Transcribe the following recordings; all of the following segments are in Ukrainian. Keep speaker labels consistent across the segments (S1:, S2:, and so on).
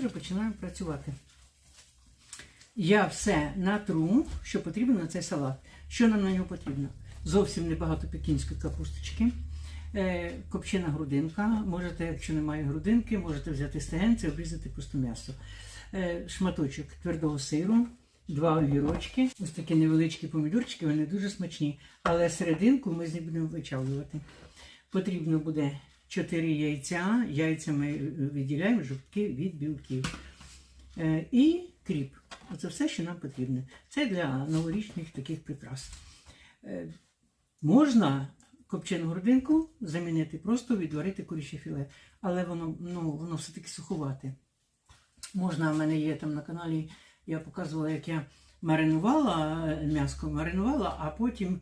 S1: вже починаємо працювати. Я все натру, що потрібно на цей салат. Що нам на нього потрібно? Зовсім небагато пекінської капусточки, е, копчена грудинка. Можете, якщо немає грудинки, можете взяти стегенці, обрізати просто м'ясо. Е, шматочок твердого сиру, два огірочки, ось такі невеличкі помідорчики, вони дуже смачні. Але серединку ми з них будемо вичавлювати. Потрібно буде 4 яйця. Яйця ми е, відділяємо жовтки від білків. Е, І кріп. Оце все, що нам потрібно. Це для новорічних таких прикрас. Е, Можна копчену грудинку замінити, просто відварити куряче філе, але воно, ну, воно все-таки суховате. Можна, в мене є там на каналі, я показувала, як я маринувала м'яско, маринувала, а потім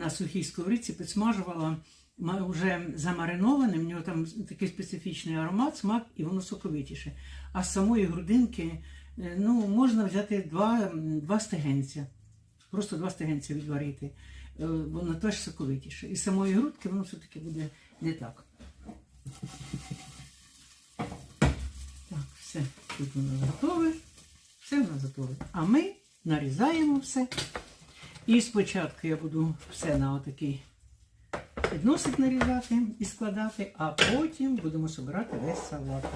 S1: на сухій сковорідці підсмажувала ма- вже замариноване, в нього там такий специфічний аромат, смак, і воно соковитіше. А з самої грудинки е, ну, можна взяти два, два стегенця. Просто два стегенця відварити. Е, Воно теж соковитіше. І з самої грудки воно все-таки буде не так. Так, все, тут воно готове. Все в нас готове. А ми нарізаємо все. І спочатку я буду все на отакий підносик нарізати і складати, а потім будемо збирати весь салатик.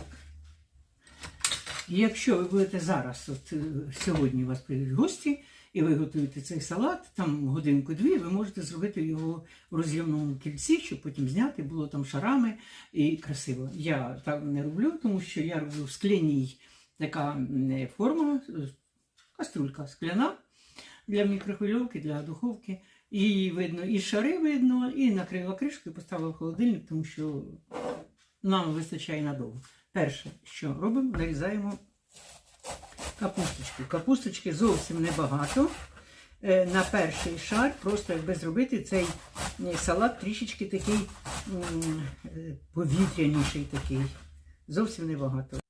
S1: Якщо ви будете зараз, от е, сьогодні у вас прийдуть гості, і ви готуєте цей салат, там годинку-дві, ви можете зробити його в роз'ємному кільці, щоб потім зняти, було там шарами і красиво. Я так не роблю, тому що я роблю в скляній така м, форма, е, каструлька скляна для мікрохвильовки, для духовки. І видно, і шари видно, і накрила кришкою, поставила в холодильник, тому що нам вистачає надовго. Перше, що робимо, нарізаємо капусточку. Капусточки зовсім небагато. Е, На перший шар, просто якби зробити цей е, салат трішечки такий е, повітряніший такий. Зовсім небагато.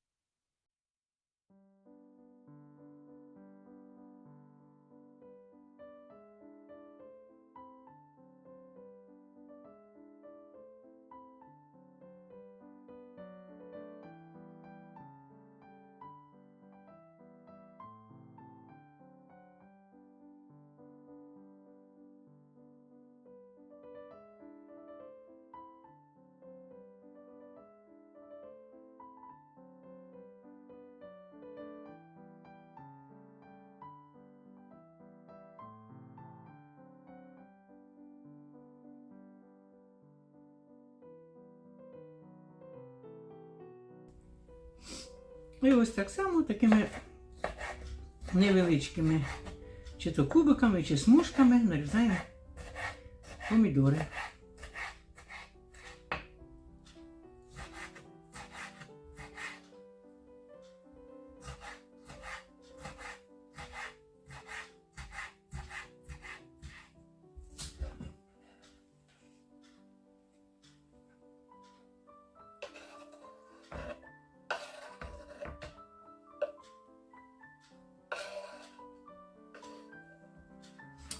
S1: І ось так само такими невеличкими чи то кубиками, чи смужками нарізаємо помідори.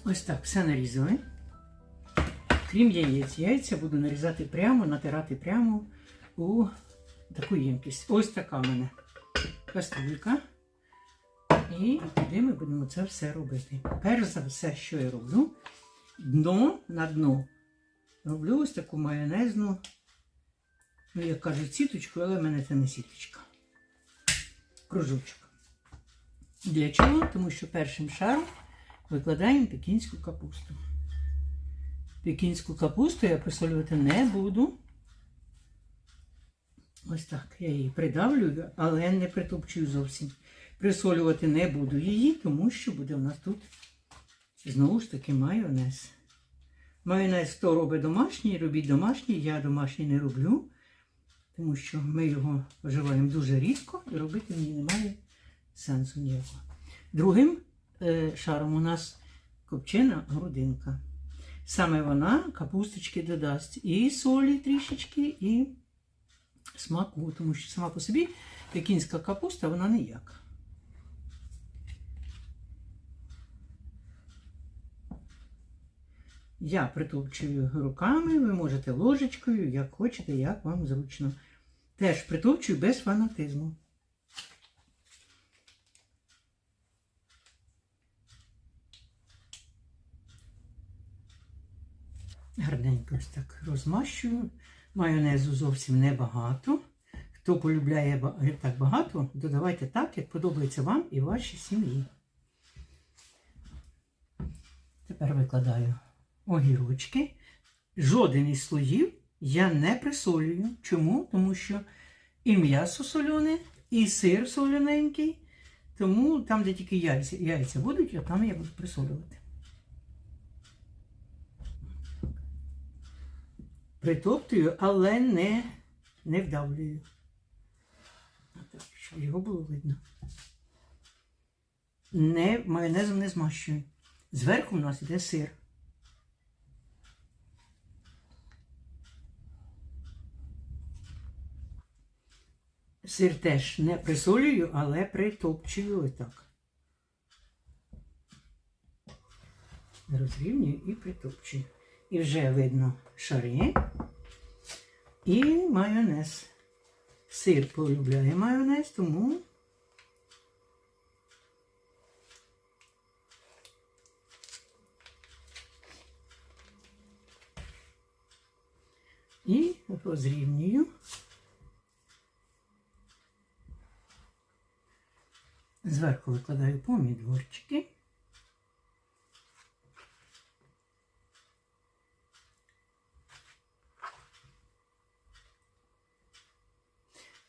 S1: Ось так все нарізали. Крім яєць, яйця буду нарізати прямо, натирати прямо у таку ємкість. Ось така в мене каструлька. І туди ми будемо це все робити. Перш за все, що я роблю, дно на дно роблю ось таку майонезну, ну, як кажуть, сіточку, але в мене це не сіточка. Кружочок. Для чого? Тому що першим шаром викладаємо пекінську капусту. Пекінську капусту я присолювати не буду. Ось так. Я її придавлюю, але не притопчую зовсім. Присолювати не буду її, тому що буде у нас тут знову ж таки майонез. Майонез хто робить домашній, робіть домашній. Я домашній не роблю, тому що ми його вживаємо дуже рідко і робити мені немає сенсу ніякого. Другим шаром у нас копчена грудинка. Саме вона капусточки додасть і солі трішечки, і смаку, тому що сама по собі пекінська капуста, вона ніяка. Я притопчую руками, ви можете ложечкою, як хочете, як вам зручно. Теж притопчую без фанатизму. Гарненько ось так розмащую. Майонезу зовсім небагато. Хто полюбляє так багато, додавайте так, як подобається вам і вашій сім'ї. Тепер викладаю огірочки. Жоден із слоїв я не присолюю. Чому? Тому що і м'ясо солене, і сир солененький. Тому там, де тільки яйця, яйця будуть, а там я буду присолювати. Притоптую, але не, не вдавлюю. Отак, щоб його було видно. Не, майонезом не змащую. Зверху в нас йде сир. Сир теж не присолюю, але притопчую отак. Розрівнюю і притопчую. І вже видно шари і майонез. Сир полюбляє майонез, тому і розрівнюю. Зверху викладаю помідорчики.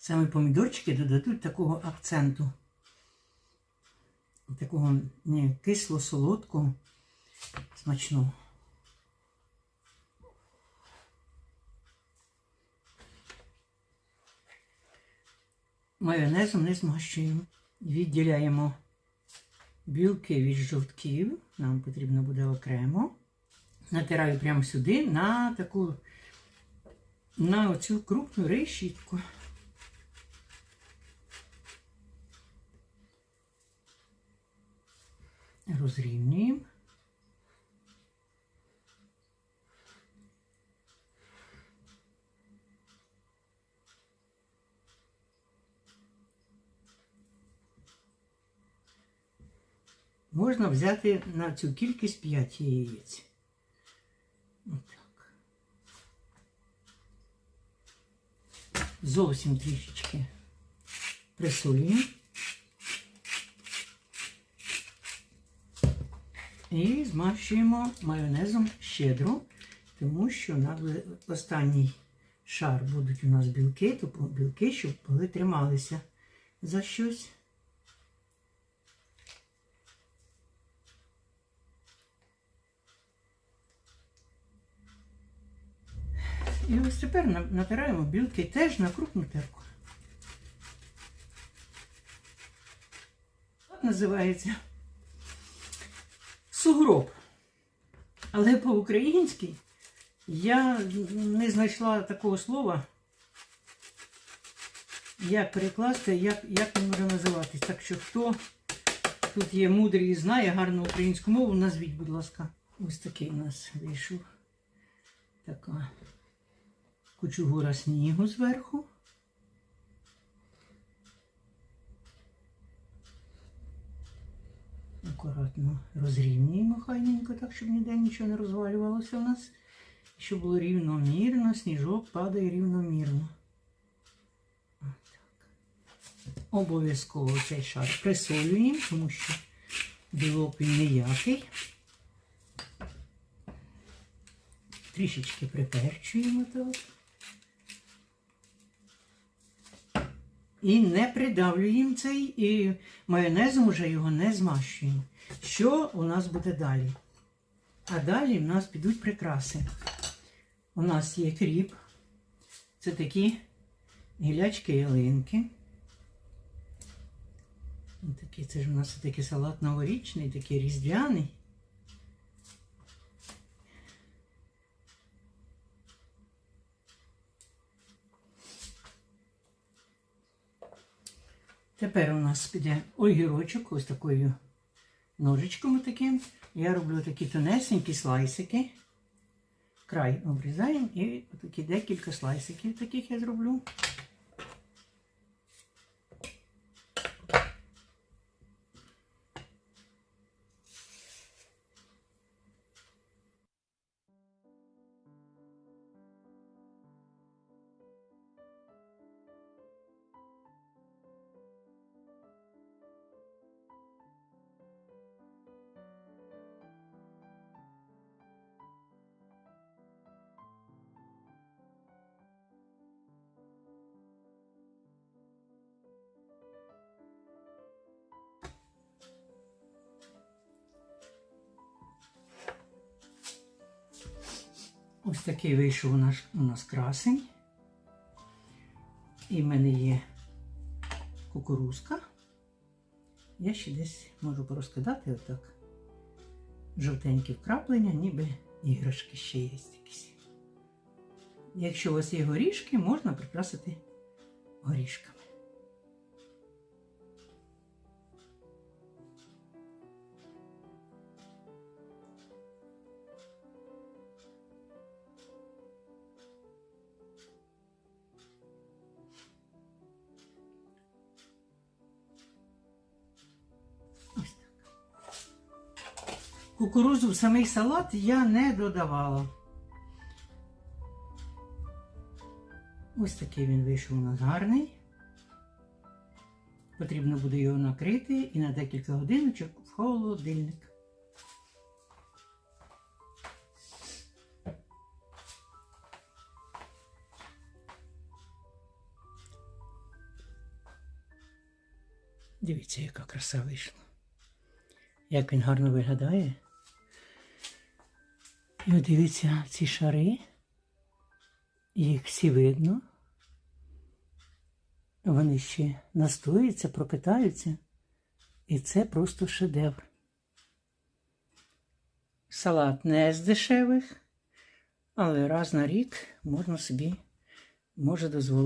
S1: Саме помідорчики додадуть такого акценту, такого не кисло-солодкого, смачного. Майонезом не змащуємо. Відділяємо білки від жовтків. Нам потрібно буде окремо. Натираю прямо сюди на таку на оцю крупну решітку. Розрівнюємо. Можна взяти на цю кількість 5 яєць. Отак. Зовсім трішечки присолюємо. І змащуємо майонезом щедро, тому що на останній шар будуть у нас білки, то білки, щоб були трималися за щось. І ось тепер натираємо білки теж на крупну терку. Так називається сугроб. Але по-українськи я не знайшла такого слова, як перекласти, як, як він може називатись. Так що хто тут є мудрий і знає гарну українську мову, назвіть, будь ласка. Ось такий у нас вийшов. Така кучугура снігу зверху. Акуратно розрівнюємо хайненько, так, щоб ніде нічого не розвалювалося у нас. Щоб було рівномірно, сніжок падає рівномірно. Обов'язково цей шар присолюємо, тому що білок він ніякий. Трішечки приперчуємо так. І не придавлюємо цей, і майонезом вже його не змащуємо. Що у нас буде далі? А далі в нас підуть прикраси. У нас є кріп. Це такі гілячки ялинки. Ось Такі, це ж у нас такий салат новорічний, такий різдвяний. Тепер у нас піде огірочок ось такою ножичком таким. Я роблю такі тонесенькі слайсики. Край обрізаємо і такі декілька слайсиків таких я зроблю. Ось такий вийшов у нас, у нас красень. І в мене є кукурузка. Я ще десь можу порозкидати отак. Жовтенькі вкраплення, ніби іграшки ще є якісь. Якщо у вас є горішки, можна прикрасити горішками. Кукурузу в самий салат я не додавала. Ось такий він вийшов у нас гарний. Потрібно буде його накрити і на декілька годиночок в холодильник. Дивіться, яка краса вийшла. Як він гарно виглядає. І от дивіться ці шари. Їх всі видно. Вони ще настоюються, пропитаються. І це просто шедевр. Салат не з дешевих, але раз на рік можна собі може дозволити.